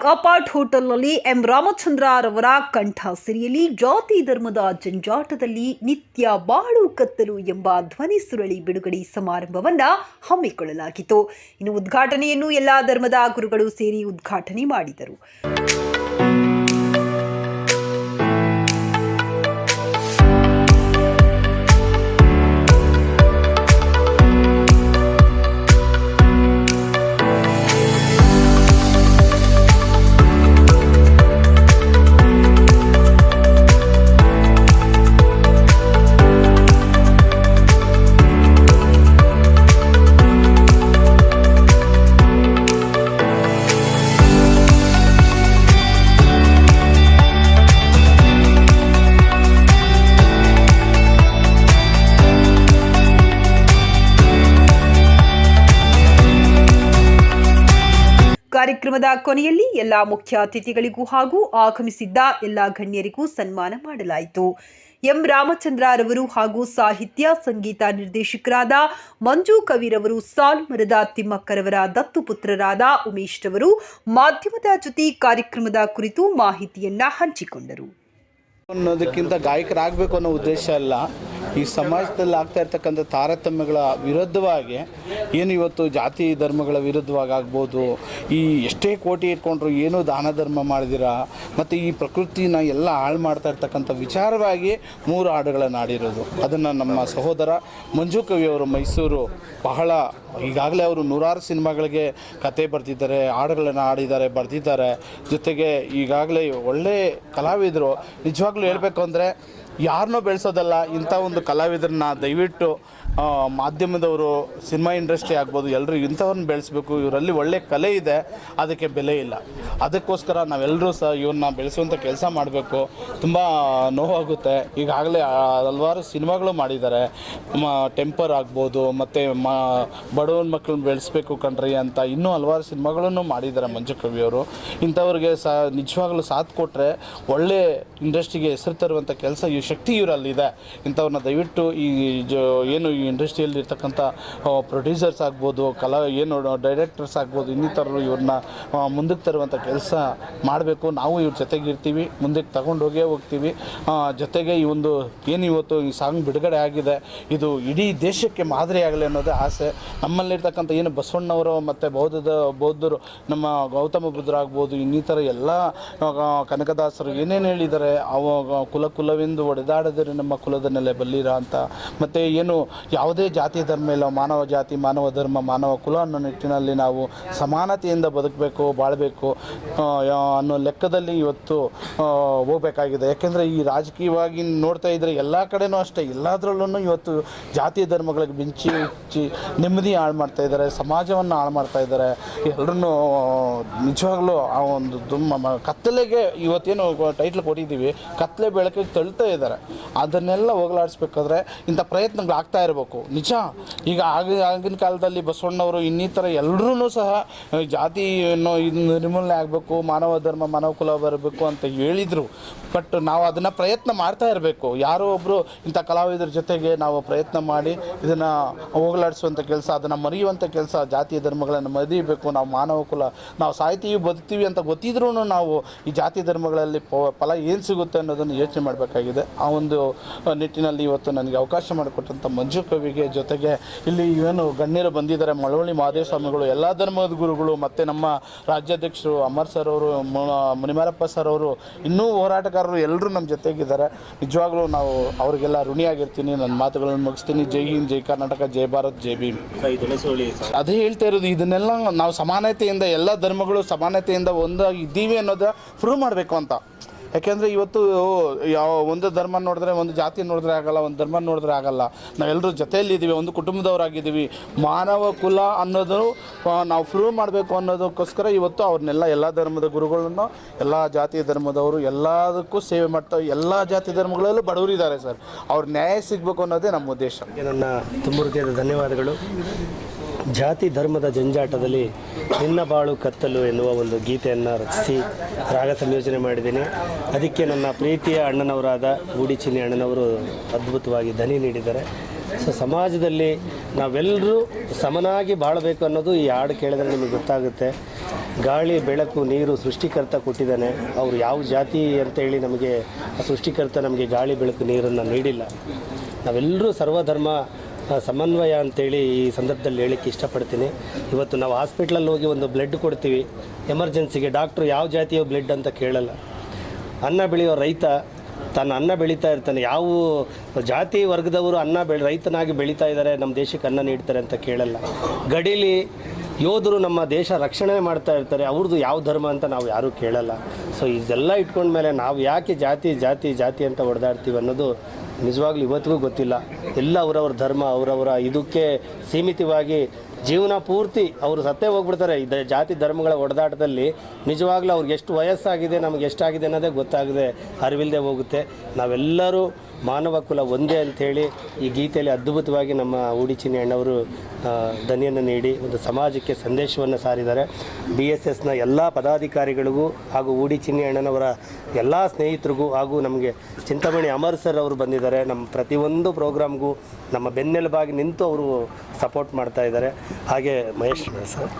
New York apart ಹೋಟೆಲ್ನಲ್ಲಿ M ರಾಮಚಂದ್ರರವರ ಕಂಠ ಸಿರಿಯಲ್ಲಿ ಜಾತಿ ಧರ್ಮದ ಜಂಜಾಟದಲ್ಲಿ ನಿತ್ಯ ಬಾಳು ಕತ್ತಲು ಎಂಬ ಧ್ವನಿ ಸುರಳಿ ಬಿಡುಗಡೆ ಸಮಾರಂಭವನ್ನು ಹಮ್ಮಿಕೊಳ್ಳಲಾಗಿತ್ತು. ಇನ್ನು ಉದ್ಘಾಟನೆಯನ್ನು ಎಲ್ಲ ಧರ್ಮದ ಗುರುಗಳು ಸೇರಿ ಉದ್ಘಾಟನೆ ಮಾಡಿದರು. ಕಾರ್ಯಕ್ರಮದ ಕೊನೆಯಲ್ಲಿ ಎಲ್ಲ ಮುಖ್ಯ ಅತಿಥಿಗಳಿಗೂ ಹಾಗೂ ಆಗಮಿಸಿದ್ದ ಎಲ್ಲ ಗಣ್ಯರಿಗೂ ಸನ್ಮಾನ ಮಾಡಲಾಯಿತು. ಎಂ. ರಾಮಚಂದ್ರರವರು ಹಾಗೂ ಸಾಹಿತ್ಯ, ಸಂಗೀತ ನಿರ್ದೇಶಕರಾದ ಮಂಜು ಕವಿರವರು ಸಾಲು ಮರದ ತಿಮ್ಮಕ್ಕರವರ ದತ್ತುಪುತ್ರರಾದ ಉಮೇಶ್ ರವರು ಮಾಧ್ಯಮದ ಜೊತೆ ಕಾರ್ಯಕ್ರಮದ ಕುರಿತು ಮಾಹಿತಿಯನ್ನ ಹಂಚಿಕೊಂಡರು. ಅನ್ನೋದಕ್ಕಿಂತ ಗಾಯಕರಾಗಬೇಕು ಅನ್ನೋ ಉದ್ದೇಶ ಅಲ್ಲ. ಈ ಸಮಾಜದಲ್ಲಿ ಆಗ್ತಾ ಇರ್ತಕ್ಕಂಥ ತಾರತಮ್ಯಗಳ ವಿರುದ್ಧವಾಗಿ ಏನು ಇವತ್ತು ಜಾತಿ ಧರ್ಮಗಳ ವಿರುದ್ಧವಾಗಿ ಆಗ್ಬೋದು, ಈ ಎಷ್ಟೇ ಕೋಟಿ ಇಟ್ಕೊಂಡ್ರು ಏನು ದಾನ ಧರ್ಮ ಮಾಡಿದಿರಾ, ಮತ್ತು ಈ ಪ್ರಕೃತಿನ ಎಲ್ಲ ಹಾಳು ಮಾಡ್ತಾ ಇರ್ತಕ್ಕಂಥ ವಿಚಾರವಾಗಿ ಮೂರು ಹಾಡುಗಳನ್ನು ಆಡಿರೋದು ಅದನ್ನು ನಮ್ಮ ಸಹೋದರ ಮಂಜು ಕವಿಯವರು ಮೈಸೂರು ಬಹಳ, ಈಗಾಗಲೇ ಅವರು ನೂರಾರು ಸಿನಿಮಾಗಳಿಗೆ ಕತೆ ಬರ್ತಿದ್ದಾರೆ ಹಾಡುಗಳನ್ನು ಆಡಿದ್ದಾರೆ ಬರೆದಿದ್ದಾರೆ. ಜೊತೆಗೆ ಈಗಾಗಲೇ ಒಳ್ಳೆ ಕಲಾವಿದರು. ನಿಜವಾಗ್ಲೂ ಹೇಳಬೇಕು ಅಂದರೆ ಯಾರನ್ನೋ ಬೆಳೆಸೋದಲ್ಲ ಇಂಥ ಒಂದು ಕಲಾವಿದರನ್ನ ದಯವಿಟ್ಟು ಮಾಧ್ಯಮದವರು ಸಿನಿಮಾ ಇಂಡಸ್ಟ್ರಿ ಆಗ್ಬೋದು ಎಲ್ಲರೂ ಇಂಥವ್ರನ್ನ ಬೆಳೆಸಬೇಕು, ಇವರಲ್ಲಿ ಒಳ್ಳೆ ಕಲೆ ಇದೆ, ಅದಕ್ಕೆ ಬೆಲೆ ಇಲ್ಲ. ಅದಕ್ಕೋಸ್ಕರ ನಾವೆಲ್ಲರೂ ಸಹ ಇವ್ರನ್ನ ಬೆಳೆಸುವಂಥ ಕೆಲಸ ಮಾಡಬೇಕು. ತುಂಬ ನೋವಾಗುತ್ತೆ. ಈಗಾಗಲೇ ಹಲವಾರು ಸಿನಿಮಾಗಳು ಮಾಡಿದ್ದಾರೆ. ಟೆಂಪರ್ ಆಗ್ಬೋದು, ಮತ್ತು ಮ, ಬಡವನ ಮಕ್ಕಳನ್ನ ಬೆಳೆಸ್ಬೇಕು ಕಣ್ರಿ ಅಂತ ಇನ್ನೂ ಹಲವಾರು ಸಿನಿಮಾಗಳನ್ನು ಮಾಡಿದ್ದಾರೆ ಮಂಜು ಕವಿಯವರು ಇಂಥವ್ರಿಗೆ ಸಹ ನಿಜವಾಗ್ಲೂ ಸಾಥ್ ಕೊಟ್ಟರೆ ಒಳ್ಳೆ ಇಂಡಸ್ಟ್ರಿಗೆ ಹೆಸರು ತರುವಂಥ ಕೆಲಸ, ಈ ಶಕ್ತಿ ಇವರಲ್ಲಿದೆ. ಇಂಥವ್ರನ್ನ ದಯವಿಟ್ಟು ಈ ಜೋ, ಏನು ಈ ಇಂಡಸ್ಟ್ರಿಯಲ್ಲಿ ಪ್ರೊಡ್ಯೂಸರ್ಸ್ ಆಗ್ಬೋದು, ಕಲಾ, ಏನು ಡೈರೆಕ್ಟರ್ಸ್ ಆಗ್ಬೋದು, ಇನ್ನಿತರರು ಇವ್ರನ್ನ ಮುಂದಕ್ಕೆ ತರುವಂಥ ಕೆಲಸ ಮಾಡಬೇಕು. ನಾವು ಇವ್ರ ಜೊತೆಗಿರ್ತೀವಿ ಮುಂದಕ್ಕೆ ತಗೊಂಡು ಹೋಗೇ ಹೋಗ್ತೀವಿ. ಜೊತೆಗೆ ಈ ಒಂದು, ಏನು ಇವತ್ತು ಈ ಸಾಂಗ್ ಬಿಡುಗಡೆ ಆಗಿದೆ, ಇದು ಇಡೀ ದೇಶಕ್ಕೆ ಮಾದರಿ ಆಗಲಿ ಅನ್ನೋದೇ ಆಸೆ. ನಮ್ಮಲ್ಲಿರ್ತಕ್ಕಂಥ ಏನು ಬಸವಣ್ಣವರು ಮತ್ತು ಬೌದ್ಧದ, ಬೌದ್ಧರು, ನಮ್ಮ ಗೌತಮ ಬುದ್ಧರಾಗ್ಬೋದು ಇನ್ನಿತರ ಎಲ್ಲ ಕನಕದಾಸರು ಏನೇನು ಹೇಳಿದ್ದಾರೆ ಅವ ಕುಲ ಕುಲವೆಂದು ಒಡೆದಾಡದರೆ ನಮ್ಮ ಕುಲದ ನೆಲೆ ಬಲ್ಲಿರ ಅಂತ. ಮತ್ತು ಏನು ಯಾವುದೇ ಜಾತಿ ಧರ್ಮ ಇಲ್ಲ, ಮಾನವ ಜಾತಿ, ಮಾನವ ಧರ್ಮ, ಮಾನವ ಕುಲ ಅನ್ನೋ ನಿಟ್ಟಿನಲ್ಲಿ ನಾವು ಸಮಾನತೆಯಿಂದ ಬದುಕಬೇಕು, ಬಾಳಬೇಕು ಅನ್ನೋ ಲೆಕ್ಕದಲ್ಲಿ ಇವತ್ತು ಹೋಗಬೇಕಾಗಿದೆ. ಯಾಕೆಂದರೆ ಈ ರಾಜಕೀಯವಾಗಿ ನೋಡ್ತಾ ಇದ್ದರೆ ಎಲ್ಲ ಕಡೆನೂ ಅಷ್ಟೇ. ಎಲ್ಲದರಲ್ಲೂ ಇವತ್ತು ಜಾತಿ ಧರ್ಮಗಳಿಗೆ ಬಿಂಚಿ ಹೆಚ್ಚಿ ನೆಮ್ಮದಿ ಹಾಳು ಮಾಡ್ತಾ ಇದ್ದಾರೆ, ಸಮಾಜವನ್ನು ಹಾಳು ಮಾಡ್ತಾ ಇದ್ದಾರೆ. ಎಲ್ಲರನ್ನೂ ನಿಜವಾಗ್ಲೂ ಆ ಒಂದು ದುಮ್ಮ ಕತ್ತಲೆಗೆ ಇವತ್ತೇನು ಟೈಟ್ಲ್ ಕೊಟ್ಟಿದ್ದೀವಿ. ಕತ್ತಲೆ ಬೆಳಕಿಗೆ ತಳ್ತಾ ಇದ್ದಾರೆ. ಅದನ್ನೆಲ್ಲ ಹೋಗಲಾಡಿಸ್ಬೇಕಾದ್ರೆ ಇಂಥ ಪ್ರಯತ್ನಗಳು ಆಗ್ತಾ ಇರಬೇಕು ನಿಜ, ಈಗ ಆಗ, ಆಗಿನ ಕಾಲದಲ್ಲಿ ಬಸವಣ್ಣವರು ಇನ್ನಿತರ ಎಲ್ಲರೂ ಸಹ ಜಾತಿ ಅನ್ನೋ ಇದು ನಿರ್ಮೂಲನೆ ಆಗಬೇಕು, ಮಾನವ ಧರ್ಮ, ಮಾನವ ಕುಲ ಬರಬೇಕು ಅಂತ ಹೇಳಿದರು. ಬಟ್ ನಾವು ಅದನ್ನು ಪ್ರಯತ್ನ ಮಾಡ್ತಾ ಇರಬೇಕು. ಯಾರೋ ಒಬ್ಬರು ಇಂಥ ಕಲಾವಿದರ ಜೊತೆಗೆ ನಾವು ಪ್ರಯತ್ನ ಮಾಡಿ ಇದನ್ನು ಹೋಗಲಾಡಿಸುವಂಥ ಕೆಲಸ, ಅದನ್ನು ಮರೆಯುವಂಥ ಕೆಲಸ ಜಾತಿಯ ಧರ್ಮಗಳನ್ನು ಮರಿಬೇಕು ನಾವು ಮಾನವ ಕುಲ, ನಾವು ಸಾಹಿತಿಯು ಬದುಕ್ತೀವಿ ಅಂತ ಗೊತ್ತಿದ್ರೂ ನಾವು ಈ ಜಾತಿ ಧರ್ಮಗಳಲ್ಲಿ ಫಲ ಏನು ಸಿಗುತ್ತೆ ಅನ್ನೋದನ್ನು ಯೋಚನೆ ಮಾಡಬೇಕಾಗಿದೆ. ಆ ಒಂದು ನಿಟ್ಟಿನಲ್ಲಿ ಇವತ್ತು ನನಗೆ ಅವಕಾಶ ಮಾಡಿಕೊಟ್ಟಂಥ ಮಂಜು. ಕವಿಗೆ ಜೊತೆಗೆ ಇಲ್ಲಿ ಏನು ಗಣ್ಯರು ಬಂದಿದ್ದಾರೆ ಮಳವಳ್ಳಿ ಮಹಾದೇವ ಸ್ವಾಮಿಗಳು ಎಲ್ಲ ಧರ್ಮದ ಗುರುಗಳು ಮತ್ತು ನಮ್ಮ ರಾಜ್ಯಾಧ್ಯಕ್ಷರು ಅಮರ್ ಸರ್ ಅವರು ಮುನಿಮಾರಪ್ಪ ಸರ್ ಅವರು ಇನ್ನೂ ಹೋರಾಟಗಾರರು ಎಲ್ಲರೂ ನಮ್ಮ ಜೊತೆಗಿದ್ದಾರೆ. ನಿಜವಾಗ್ಲೂ ನಾವು ಅವರಿಗೆಲ್ಲ ಋಣಿಯಾಗಿರ್ತೀನಿ. ನನ್ನ ಮಾತುಗಳನ್ನು ಮುಗಿಸ್ತೀನಿ. ಜೈ ಹಿಂದ್ ಜೈ ಕರ್ನಾಟಕ ಜೈ ಭಾರತ್ ಜೈ ಭೀಮ್. ಅದೇ ಹೇಳ್ತಾ ಇರೋದು ಇದನ್ನೆಲ್ಲ ನಾವು ಸಮಾನತೆಯಿಂದ ಎಲ್ಲ ಧರ್ಮಗಳು ಸಮಾನತೆಯಿಂದ ಒಂದಾಗಿ ಇದ್ದೀವಿ ಅನ್ನೋದು ಪ್ರೂವ್ ಮಾಡಬೇಕು ಅಂತ. ಯಾಕೆಂದರೆ ಇವತ್ತು ಯಾವ ಒಂದು ಧರ್ಮ ನೋಡಿದ್ರೆ, ಒಂದು ಜಾತಿ ನೋಡಿದ್ರೆ ಆಗಲ್ಲ, ಒಂದು ಧರ್ಮ ನೋಡಿದ್ರೆ ಆಗಲ್ಲ. ನಾವೆಲ್ಲರೂ ಜೊತೆಯಲ್ಲಿದ್ದೀವಿ, ಒಂದು ಕುಟುಂಬದವರಾಗಿದ್ದೀವಿ. ಮಾನವ ಕುಲ ಅನ್ನೋದು ನಾವು ಪ್ರೂವ್ ಮಾಡಬೇಕು ಅನ್ನೋದಕ್ಕೋಸ್ಕರ ಇವತ್ತು ಅವ್ರನ್ನೆಲ್ಲ ಎಲ್ಲ ಧರ್ಮದ ಗುರುಗಳನ್ನು, ಎಲ್ಲ ಜಾತಿ ಧರ್ಮದವರು ಎಲ್ಲದಕ್ಕೂ ಸೇವೆ ಮಾಡ್ತಾ, ಎಲ್ಲ ಜಾತಿ ಧರ್ಮಗಳಲ್ಲೂ ಬಡವರಿದ್ದಾರೆ ಸರ್. ಅವ್ರ ನ್ಯಾಯ ಸಿಗಬೇಕು ಅನ್ನೋದೇ ನಮ್ಮ ಉದ್ದೇಶ. ನನ್ನ ತುಂಬ ಹೃದಯದ ಧನ್ಯವಾದಗಳು. ಜಾತಿ ಧರ್ಮದ ಜಂಜಾಟದಲ್ಲಿ ನಿನ್ನ ಬಾಳು ಕತ್ತಲು ಎನ್ನುವ ಒಂದು ಗೀತೆಯನ್ನು ರಚಿಸಿ ರಾಗ ಸಂಯೋಜನೆ ಮಾಡಿದ್ದೀನಿ. ಅದಕ್ಕೆ ನನ್ನ ಪ್ರೀತಿಯ ಅಣ್ಣನವರಾದ ಗೂಡಿಚಿನಿ ಅಣ್ಣನವರು ಅದ್ಭುತವಾಗಿ ದನಿ ನೀಡಿದ್ದಾರೆ. ಸೊ ಸಮಾಜದಲ್ಲಿ ನಾವೆಲ್ಲರೂ ಸಮನಾಗಿ ಬಾಳಬೇಕು ಅನ್ನೋದು ಈ ಹಾಡು ಕೇಳಿದ್ರೆ ನಿಮಗೆ ಗೊತ್ತಾಗುತ್ತೆ. ಗಾಳಿ, ಬೆಳಕು, ನೀರು ಸೃಷ್ಟಿಕರ್ತ ಕೊಟ್ಟಿದ್ದಾನೆ. ಅವರು ಯಾವ ಜಾತಿ ಅಂತೇಳಿ ನಮಗೆ ಸೃಷ್ಟಿಕರ್ತ ನಮಗೆ ಗಾಳಿ, ಬೆಳಕು, ನೀರನ್ನು ನೀಡಿಲ್ಲ. ನಾವೆಲ್ಲರೂ ಸರ್ವಧರ್ಮ ಸಮನ್ವಯ ಅಂತೇಳಿ ಈ ಸಂದರ್ಭದಲ್ಲಿ ಹೇಳಕ್ಕೆ ಇಷ್ಟಪಡ್ತೀನಿ. ಇವತ್ತು ನಾವು ಹಾಸ್ಪಿಟ್ಲಲ್ಲಿ ಹೋಗಿ ಒಂದು ಬ್ಲಡ್ ಕೊಡ್ತೀವಿ. ಎಮರ್ಜೆನ್ಸಿಗೆ ಡಾಕ್ಟ್ರು ಯಾವ ಜಾತಿಯ ಬ್ಲಡ್ ಅಂತ ಕೇಳಲ್ಲ. ಅನ್ನ ಬೆಳೆಯೋ ರೈತ ತನ್ನ ಅನ್ನ ಬೆಳೀತಾ ಇರ್ತಾನೆ. ಯಾವ ಜಾತಿ ವರ್ಗದವರು ಅನ್ನ ಬೆಳೆ ರೈತನಾಗಿ ಬೆಳೀತಾ ಇದ್ದಾರೆ, ನಮ್ಮ ದೇಶಕ್ಕೆ ಅನ್ನ ನೀಡ್ತಾರೆ ಅಂತ ಕೇಳಲ್ಲ. ಗಡೀಲಿ ಯೋಧರು ನಮ್ಮ ದೇಶ ರಕ್ಷಣೆ ಮಾಡ್ತಾ ಇರ್ತಾರೆ. ಅವ್ರದ್ದು ಯಾವ ಧರ್ಮ ಅಂತ ನಾವು ಯಾರೂ ಕೇಳಲ್ಲ. ಸೊ ಇದೆಲ್ಲ ಇಟ್ಕೊಂಡ್ಮೇಲೆ ನಾವು ಯಾಕೆ ಜಾತಿ ಜಾತಿ ಜಾತಿ ಅಂತ ಹೊಡೆದಾಡ್ತೀವಿ ಅನ್ನೋದು ನಿಜವಾಗ್ಲೂ ಇವತ್ತಿಗೂ ಗೊತ್ತಿಲ್ಲ. ಎಲ್ಲ ಅವರವ್ರ ಧರ್ಮ, ಅವರವರ ಇದಕ್ಕೆ ಸೀಮಿತವಾಗಿ ಜೀವನ ಪೂರ್ತಿ ಅವರು ಸತ್ತೇ ಹೋಗ್ಬಿಡ್ತಾರೆ. ಇದ ಜಾತಿ ಧರ್ಮಗಳ ಒಡೆದಾಟದಲ್ಲಿ ನಿಜವಾಗ್ಲೂ ಅವ್ರಿಗೆ ಎಷ್ಟು ವಯಸ್ಸಾಗಿದೆ, ನಮಗೆ ಎಷ್ಟಾಗಿದೆ ಅನ್ನೋದೇ ಗೊತ್ತಾಗದೆ ಅರಿವಿಲ್ಲದೆ ಹೋಗುತ್ತೆ. ನಾವೆಲ್ಲರೂ ಮಾನವ ಕುಲ ಒಂದೇ ಅಂಥೇಳಿ ಈ ಗೀತೆಯಲ್ಲಿ ಅದ್ಭುತವಾಗಿ ನಮ್ಮ ಉಡಿಚಿನಿ ಅಣ್ಣವರು ದನಿಯನ್ನು ನೀಡಿ ಒಂದು ಸಮಾಜಕ್ಕೆ ಸಂದೇಶವನ್ನು ಸಾರಿದ್ದಾರೆ. ಬಿ ಎಸ್ ಎಸ್ನ ಎಲ್ಲ ಪದಾಧಿಕಾರಿಗಳಿಗೂ ಹಾಗೂ ಉಡಿ ಚಿನ್ನಿ ಅಣ್ಣನವರ ಎಲ್ಲ ಸ್ನೇಹಿತರಿಗೂ ಹಾಗೂ ನಮಗೆ ಚಿಂತಾಮಣಿ ಅಮರ್ ಸರ್ ಅವರು ಬಂದಿದ್ದಾರೆ. ನಮ್ಮ ಪ್ರತಿಯೊಂದು ಪ್ರೋಗ್ರಾಮ್ಗೂ ನಮ್ಮ ಬೆನ್ನೆಲುಬಾಗಿ ನಿಂತು ಅವರು ಸಪೋರ್ಟ್ ಮಾಡ್ತಾ ಇದ್ದಾರೆ. ಹಾಗೆ ಮಹೇಶ್ ಸರ್.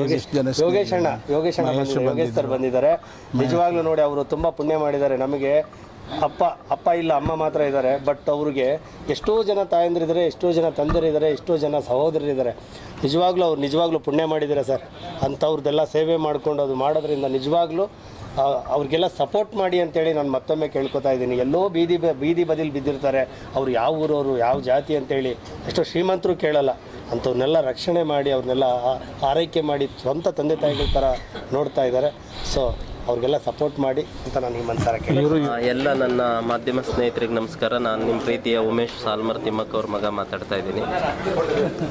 ಯೋಗೇಶ್ ಯೋಗೇಶ್ ಅಣ್ಣ ಯೋಗೇಶ್ ಅಣ್ಣ ಯೋಗೇಶ್ ಸರ್ ಬಂದಿದ್ದಾರೆ. ನಿಜವಾಗ್ಲೂ ನೋಡಿ ಅವರು ತುಂಬ ಪುಣ್ಯ ಮಾಡಿದ್ದಾರೆ. ನಮಗೆ ಅಪ್ಪ ಅಪ್ಪ ಇಲ್ಲ, ಅಮ್ಮ ಮಾತ್ರ ಇದ್ದಾರೆ. ಬಟ್ ಅವ್ರಿಗೆ ಎಷ್ಟೋ ಜನ ತಾಯಂದಿರಿದ್ದಾರೆ, ಎಷ್ಟೋ ಜನ ತಂದರಿದ್ದಾರೆ, ಎಷ್ಟೋ ಜನ ಸಹೋದರರಿದ್ದಾರೆ. ನಿಜವಾಗ್ಲೂ ಅವ್ರು ನಿಜವಾಗ್ಲೂ ಪುಣ್ಯ ಮಾಡಿದ್ದಾರೆ ಸರ್. ಅಂಥವ್ರದ್ದೆಲ್ಲ ಸೇವೆ ಮಾಡ್ಕೊಂಡು ಅದು ಮಾಡೋದ್ರಿಂದ ನಿಜವಾಗ್ಲೂ ಅವ್ರಿಗೆಲ್ಲ ಸಪೋರ್ಟ್ ಮಾಡಿ ಅಂತೇಳಿ ನಾನು ಮತ್ತೊಮ್ಮೆ ಕೇಳ್ಕೊತಾ ಇದ್ದೀನಿ. ಎಲ್ಲೋ ಬೀದಿ ಬೀದಿ ಬದಿಲಿ ಬಿದ್ದಿರ್ತಾರೆ. ಅವ್ರು ಯಾವ ಊರವರು, ಯಾವ ಜಾತಿ ಅಂತೇಳಿ ಎಷ್ಟೋ ಶ್ರೀಮಂತರು ಕೇಳಲ್ಲ. ಅಂಥವ್ರನ್ನೆಲ್ಲ ರಕ್ಷಣೆ ಮಾಡಿ ಅವ್ರನ್ನೆಲ್ಲ ಆರೈಕೆ ಮಾಡಿ ಸ್ವಂತ ತಂದೆ ತಾಯಿಗಳ ಥರ ನೋಡ್ತಾ ಇದ್ದಾರೆ. ಸೊ ಅವ್ರಿಗೆಲ್ಲ ಸಪೋರ್ಟ್ ಮಾಡಿ ಅಂತ ನಾನು ಈ ಮನ್ಸಾರ ಕೇಳಿ ಎಲ್ಲ ನನ್ನ ಮಾಧ್ಯಮ ಸ್ನೇಹಿತರಿಗೆ ನಮಸ್ಕಾರ. ನಾನು ನಿಮ್ಮ ಪ್ರೀತಿಯ ಉಮೇಶ್ ಸಾಲ್ಮರ್ ತಿಮ್ಮಕ್ಕ ಅವ್ರ ಮಗ ಮಾತಾಡ್ತಾ ಇದ್ದೀನಿ.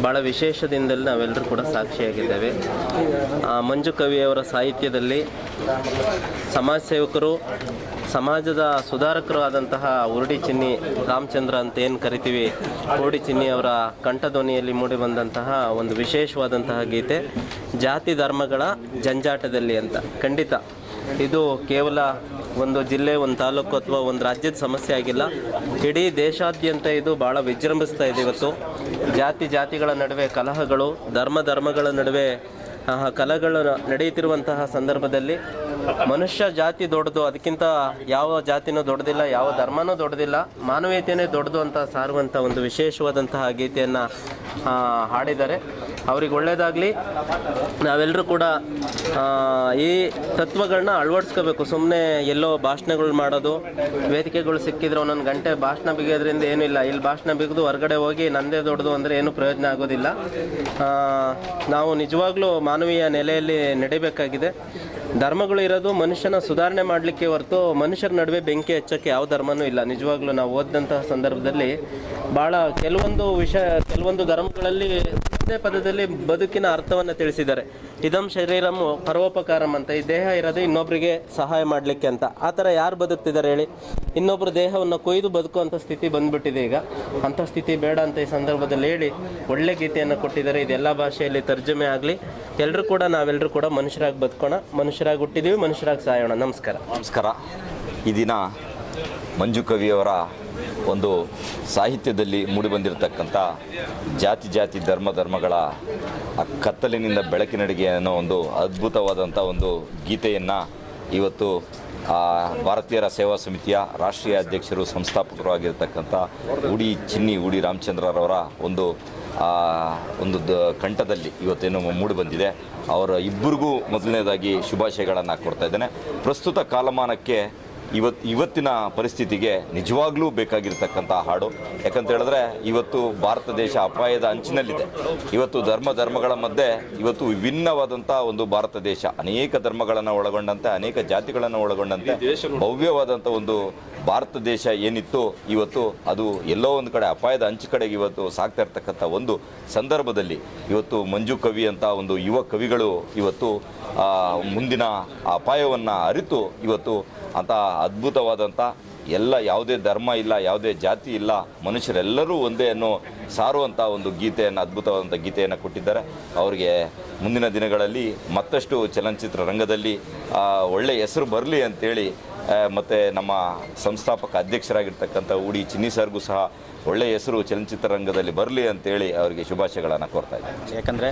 ಭಾಳ ವಿಶೇಷದಿಂದಲೇ ನಾವೆಲ್ಲರೂ ಕೂಡ ಸಾಕ್ಷಿಯಾಗಿದ್ದೇವೆ. ಆ, ಮಂಜು ಕವಿಯವರ ಸಾಹಿತ್ಯದಲ್ಲಿ ಸಮಾಜ ಸೇವಕರು ಸಮಾಜದ ಸುಧಾರಕರು ಆದಂತಹ ಉರುಡಿ ಚಿನ್ನಿ ರಾಮಚಂದ್ರ ಅಂತ ಏನು ಕರಿತೀವಿ ಉರುಡಿ ಚಿನ್ನಿ ಅವರ ಕಂಠಧ್ವನಿಯಲ್ಲಿ ಮೂಡಿಬಂದಂತಹ ಒಂದು ವಿಶೇಷವಾದಂತಹ ಗೀತೆ ಜಾತಿ ಧರ್ಮಗಳ ಜಂಜಾಟದಲ್ಲಿ ಅಂತ. ಖಂಡಿತ. ಇದು ಕೇವಲ ಒಂದು ಜಿಲ್ಲೆ, ಒಂದು ತಾಲೂಕು ಅಥವಾ ಒಂದು ರಾಜ್ಯದ ಸಮಸ್ಯೆ ಆಗಿಲ್ಲ. ಇಡೀ ದೇಶಾದ್ಯಂತ ಇದು ಭಾಳ ವಿಜೃಂಭಿಸ್ತಾ ಇದೆ ಇವತ್ತು. ಜಾತಿ ಜಾತಿಗಳ ನಡುವೆ ಕಲಹಗಳು, ಧರ್ಮ ಧರ್ಮಗಳ ನಡುವೆ ಕಲಹಗಳು ನಡೆಯುತ್ತಿರುವಂತಹ ಸಂದರ್ಭದಲ್ಲಿ ಮನುಷ್ಯ ಜಾತಿ ದೊಡ್ಡದು, ಅದಕ್ಕಿಂತ ಯಾವ ಜಾತಿನೂ ದೊಡ್ಡದಿಲ್ಲ, ಯಾವ ಧರ್ಮನೂ ದೊಡ್ಡದಿಲ್ಲ ಮಾನವೀಯತೆಯೇ ದೊಡ್ಡದು ಅಂತ ಸಾರುವಂಥ ಒಂದು ವಿಶೇಷವಾದಂತಹ ಗೀತೆಯನ್ನು ಹಾಡಿದ್ದಾರೆ. ಅವ್ರಿಗೆ ಒಳ್ಳೆಯದಾಗಲಿ ನಾವೆಲ್ಲರೂ ಕೂಡ ಈ ತತ್ವಗಳನ್ನ ಅಳವಡಿಸ್ಕೋಬೇಕು. ಸುಮ್ಮನೆ ಎಲ್ಲೋ ಭಾಷಣಗಳು ಮಾಡೋದು, ವೇದಿಕೆಗಳು ಸಿಕ್ಕಿದ್ರೆ ಒಂದೊಂದು ಗಂಟೆ ಭಾಷಣ ಬಿಗೋದ್ರಿಂದ ಏನೂ ಇಲ್ಲ. ಇಲ್ಲಿ ಭಾಷಣ ಬಿಗಿದು ಹೊರಗಡೆ ಹೋಗಿ ನಂದೇ ದೊಡ್ಡದು ಅಂದರೆ ಏನೂ ಪ್ರಯೋಜನ ಆಗೋದಿಲ್ಲ. ನಾವು ನಿಜವಾಗ್ಲೂ ಮಾನವೀಯ ನೆಲೆಯಲ್ಲಿ ನಡಿಬೇಕಾಗಿದೆ. ಧರ್ಮಗಳು ಇರೋದು ಮನುಷ್ಯನ ಸುಧಾರಣೆ ಮಾಡಲಿಕ್ಕೆ ಹೊರತು ಮನುಷ್ಯರ ನಡುವೆ ಬೆಂಕಿ ಹಚ್ಚೋಕ್ಕೆ ಯಾವ ಧರ್ಮನೂ ಇಲ್ಲ. ನಿಜವಾಗ್ಲೂ ನಾವು ಓದಿದಂತಹ ಸಂದರ್ಭದಲ್ಲಿ ಭಾಳ ಕೆಲವೊಂದು ವಿಷಯ, ಕೆಲವೊಂದು ಧರ್ಮಗಳಲ್ಲಿ ಒಂದೇ ಪದದಲ್ಲಿ ಬದುಕಿನ ಅರ್ಥವನ್ನು ತಿಳಿಸಿದ್ದಾರೆ. ಇದಂ ಶರೀರಂ ಪರೋಪಕಾರಂ ಅಂತ. ಈ ದೇಹ ಇರೋದೇ ಇನ್ನೊಬ್ಬರಿಗೆ ಸಹಾಯ ಮಾಡಲಿಕ್ಕೆ ಅಂತ. ಆ ಥರ ಯಾರು ಬದುಕ್ತಿದ್ದಾರೆ ಹೇಳಿ? ಇನ್ನೊಬ್ಬರು ದೇಹವನ್ನು ಕೊಯ್ದು ಬದುಕುವಂಥ ಸ್ಥಿತಿ ಬಂದ್ಬಿಟ್ಟಿದೆ ಈಗ. ಅಂಥ ಸ್ಥಿತಿ ಬೇಡ ಅಂತ ಈ ಸಂದರ್ಭದಲ್ಲಿ ಹೇಳಿ ಒಳ್ಳೆ ಗೀತೆಯನ್ನು ಕೊಟ್ಟಿದ್ದಾರೆ. ಇದೆಲ್ಲ ಭಾಷೆಯಲ್ಲಿ ತರ್ಜುಮೆ ಆಗಲಿ. ಎಲ್ಲರೂ ಕೂಡ ನಾವೆಲ್ಲರೂ ಕೂಡ ಮನುಷ್ಯರಾಗಿ ಬದುಕೋಣ. ಮನುಷ್ಯರಾಗಿ ಹುಟ್ಟಿದ್ದೀವಿ ಮನುಷ್ಯರಾಗಿ ಸಾಯೋಣ. ನಮಸ್ಕಾರ. ನಮಸ್ಕಾರ. ಈ ದಿನ ಮಂಜು ಕವಿಯವರ ಒಂದು ಸಾಹಿತ್ಯದಲ್ಲಿ ಮೂಡಿಬಂದಿರತಕ್ಕಂಥ ಜಾತಿ ಜಾತಿ ಧರ್ಮ ಧರ್ಮಗಳ ಆ ಕತ್ತಲಿನಿಂದ ಬೆಳಕಿನಡೆಗೆ ಅನ್ನೋ ಒಂದು ಅದ್ಭುತವಾದಂಥ ಒಂದು ಗೀತೆಯನ್ನು ಇವತ್ತು ಭಾರತೀಯರ ಸೇವಾ ಸಮಿತಿಯ ರಾಷ್ಟ್ರೀಯ ಅಧ್ಯಕ್ಷರು, ಸಂಸ್ಥಾಪಕರು ಆಗಿರತಕ್ಕಂಥ ಉಡಿ ಚಿನ್ನಿ, ಉಡಿ ರಾಮಚಂದ್ರರವರ ಒಂದು ಒಂದು ದ ಕಂಠದಲ್ಲಿ ಇವತ್ತೇನು ಮೂಡಿಬಂದಿದೆ ಅವರ ಇಬ್ಬರಿಗೂ ಮೊದಲನೇದಾಗಿ ಶುಭಾಶಯಗಳನ್ನು ಕೊಡ್ತಾ ಇದ್ದೇನೆ. ಪ್ರಸ್ತುತ ಕಾಲಮಾನಕ್ಕೆ ಇವತ್ತು ಇವತ್ತಿನ ಪರಿಸ್ಥಿತಿಗೆ ನಿಜವಾಗ್ಲೂ ಬೇಕಾಗಿರ್ತಕ್ಕಂಥ ಹಾಡು. ಯಾಕಂತ ಹೇಳಿದ್ರೆ ಇವತ್ತು ಭಾರತ ದೇಶ ಅಪಾಯದ ಅಂಚಿನಲ್ಲಿದೆ. ಇವತ್ತು ಧರ್ಮ ಧರ್ಮಗಳ ಮಧ್ಯೆ ಇವತ್ತು ವಿಭಿನ್ನವಾದಂಥ ಒಂದು ಭಾರತ ದೇಶ. ಅನೇಕ ಧರ್ಮಗಳನ್ನು ಒಳಗೊಂಡಂತೆ, ಅನೇಕ ಜಾತಿಗಳನ್ನು ಒಳಗೊಂಡಂತೆ ಭವ್ಯವಾದಂಥ ಒಂದು ಭಾರತ ದೇಶ ಏನಿತ್ತು, ಇವತ್ತು ಅದು ಎಲ್ಲೋ ಒಂದು ಕಡೆ ಅಪಾಯದ ಅಂಚು ಕಡೆಗೆ ಇವತ್ತು ಸಾಗ್ತಾ ಇರ್ತಕ್ಕಂಥ ಒಂದು ಸಂದರ್ಭದಲ್ಲಿ ಇವತ್ತು ಮಂಜು ಕವಿ ಅಂತ ಒಂದು ಯುವ ಕವಿಗಳು ಇವತ್ತು ಮುಂದಿನ ಅಪಾಯವನ್ನು ಅರಿತು ಇವತ್ತು ಅಂತ ಅದ್ಭುತವಾದಂಥ ಎಲ್ಲ ಯಾವುದೇ ಧರ್ಮ ಇಲ್ಲ, ಯಾವುದೇ ಜಾತಿ ಇಲ್ಲ, ಮನುಷ್ಯರೆಲ್ಲರೂ ಒಂದೇ ಅನ್ನೋ ಸಾರುವಂಥ ಒಂದು ಗೀತೆಯನ್ನು ಅದ್ಭುತವಾದಂಥ ಗೀತೆಯನ್ನು ಕೊಟ್ಟಿದ್ದಾರೆ. ಅವರಿಗೆ ಮುಂದಿನ ದಿನಗಳಲ್ಲಿ ಮತ್ತಷ್ಟು ಚಲನಚಿತ್ರ ರಂಗದಲ್ಲಿ ಒಳ್ಳೆಯ ಹೆಸರು ಬರಲಿ ಅಂತೇಳಿ ಮತ್ತು ನಮ್ಮ ಸಂಸ್ಥಾಪಕ ಅಧ್ಯಕ್ಷರಾಗಿರ್ತಕ್ಕಂಥ ಉಡಿ ಚಿನ್ನಿ ಸರ್ಗೂ ಸಹ ಒಳ್ಳೆಯ ಹೆಸರು ಚಲನಚಿತ್ರರಂಗದಲ್ಲಿ ಬರಲಿ ಅಂತೇಳಿ ಅವರಿಗೆ ಶುಭಾಶಯಗಳನ್ನು ಕೋರ್ತಾ ಇದ್ದಾರೆ ಯಾಕಂದರೆ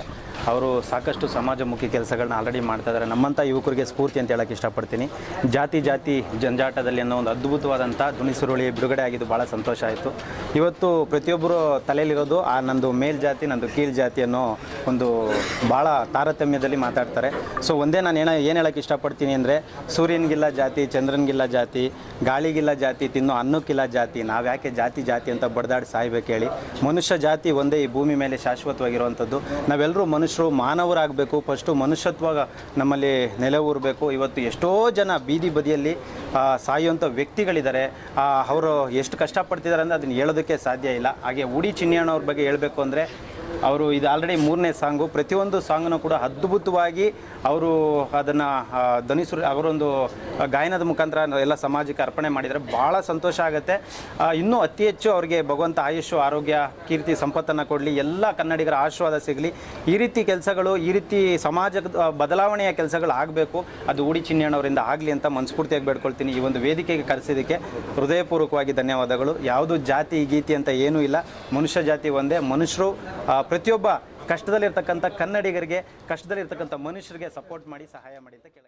ಅವರು ಸಾಕಷ್ಟು ಸಮಾಜಮುಖಿ ಕೆಲಸಗಳನ್ನ ಆಲ್ರೆಡಿ ಮಾಡ್ತಾ ಇದ್ದಾರೆ. ನಮ್ಮಂಥ ಯುವಕರಿಗೆ ಸ್ಫೂರ್ತಿ ಅಂತ ಹೇಳಕ್ಕೆ ಇಷ್ಟಪಡ್ತೀನಿ. ಜಾತಿ ಜಾತಿ ಜಂಜಾಟದಲ್ಲಿ ಅನ್ನೋ ಒಂದು ಅದ್ಭುತವಾದಂಥ ಧ್ವನಿ ಸುರುಳಿ ಬಿಡುಗಡೆ ಆಗಿದ್ದು ಭಾಳ ಸಂತೋಷ ಆಯಿತು. ಇವತ್ತು ಪ್ರತಿಯೊಬ್ಬರು ತಲೆಯಲ್ಲಿರೋದು ಆ ನಂದು ಮೇಲ್ ಜಾತಿ, ನಂದು ಕೀಳ್ ಜಾತಿ ಅನ್ನೋ ಒಂದು ಭಾಳ ತಾರತಮ್ಯದಲ್ಲಿ ಮಾತಾಡ್ತಾರೆ. ಸೊ ಒಂದೇ ನಾನು ಏನೋ ಏನು ಹೇಳಕ್ಕೆ ಇಷ್ಟಪಡ್ತೀನಿ ಅಂದರೆ ಸೂರ್ಯನಿಗಿಲ್ಲ ಜಾತಿ ಚಂದ್ರನಿಗಿಲ್ಲ ಜಾತಿ, ಗಾಳಿಗಿಲ್ಲ ಜಾತಿ, ತಿನ್ನೋ ಅನ್ನಕ್ಕಿಲ್ಲ ಜಾತಿ, ನಾವು ಯಾಕೆ ಜಾತಿ ಜಾತಿ ಅಂತ ಬಡದಾಡಿ ಸಾಯ್ಬೇಕು ಹೇಳಿ. ಮನುಷ್ಯ ಜಾತಿ ಒಂದೇ ಈ ಭೂಮಿ ಮೇಲೆ ಶಾಶ್ವತವಾಗಿರುವಂಥದ್ದು. ನಾವೆಲ್ಲರೂ ಮನುಷ್ಯರು ಮಾನವರಾಗಬೇಕು ಫಸ್ಟು ಮನುಷ್ಯತ್ವ ನಮ್ಮಲ್ಲಿ ನೆಲೆ ಊರಬೇಕು. ಇವತ್ತು ಎಷ್ಟೋ ಜನ ಬೀದಿ ಬದಿಯಲ್ಲಿ ಸಾಯುವಂಥ ವ್ಯಕ್ತಿಗಳಿದ್ದಾರೆ. ಅವರು ಎಷ್ಟು ಕಷ್ಟಪಡ್ತಿದ್ದಾರೆ ಅಂದರೆ ಅದನ್ನು ಹೇಳೋದಕ್ಕೆ ಸಾಧ್ಯ ಇಲ್ಲ. ಹಾಗೆ ಉಡಿ ಚಿನ್ನಿಯಣ್ಣವ್ರ ಬಗ್ಗೆ ಹೇಳಬೇಕು ಅಂದರೆ ಅವರು ಇದು ಆಲ್ರೆಡಿ ಮೂರನೇ ಸಾಂಗು. ಪ್ರತಿಯೊಂದು ಸಾಂಗನ್ನು ಕೂಡ ಅದ್ಭುತವಾಗಿ ಅವರು ಅದನ್ನು ಧ್ವನಿಸುರು ಅವರೊಂದು ಗಾಯನದ ಮುಖಾಂತರ ಎಲ್ಲ ಸಮಾಜಕ್ಕೆ ಅರ್ಪಣೆ ಮಾಡಿದರೆ ಭಾಳ ಸಂತೋಷ ಆಗುತ್ತೆ. ಇನ್ನೂ ಅತಿ ಹೆಚ್ಚು ಅವರಿಗೆ ಭಗವಂತ ಆಯುಷು, ಆರೋಗ್ಯ, ಕೀರ್ತಿ, ಸಂಪತ್ತನ್ನು ಕೊಡಲಿ. ಎಲ್ಲ ಕನ್ನಡಿಗರ ಆಶೀರ್ವಾದ ಸಿಗಲಿ. ಈ ರೀತಿ ಕೆಲಸಗಳು, ಈ ರೀತಿ ಸಮಾಜದ ಬದಲಾವಣೆಯ ಕೆಲಸಗಳು ಆಗಬೇಕು. ಅದು ಉಡಿ ಚಿನ್ನಣ್ಣವರಿಂದ ಆಗಲಿ ಅಂತ ಮನಸ್ಫೂರ್ತಿಯಾಗಿ ಬೇಡ್ಕೊಳ್ತೀನಿ ಈ ಒಂದು ವೇದಿಕೆಗೆ ಕರೆಸಿದ್ದಕ್ಕೆ. ಹೃದಯಪೂರ್ವಕವಾಗಿ ಧನ್ಯವಾದಗಳು. ಯಾವುದು ಜಾತಿ, ಗೀತಿ ಅಂತ ಏನೂ ಇಲ್ಲ. ಮನುಷ್ಯ ಜಾತಿ ಒಂದೇ. ಮನುಷ್ಯರು ಪ್ರತಿಯೊಬ್ಬ ಕಷ್ಟದಲ್ಲಿರ್ತಕ್ಕಂಥ ಕನ್ನಡಿಗರಿಗೆ ಕಷ್ಟದಲ್ಲಿರ್ತಕ್ಕಂಥ ಮನುಷ್ಯರಿಗೆ ಸಪೋರ್ಟ್ ಮಾಡಿ ಸಹಾಯ ಮಾಡಿ ಅಂತ ಕೇಳ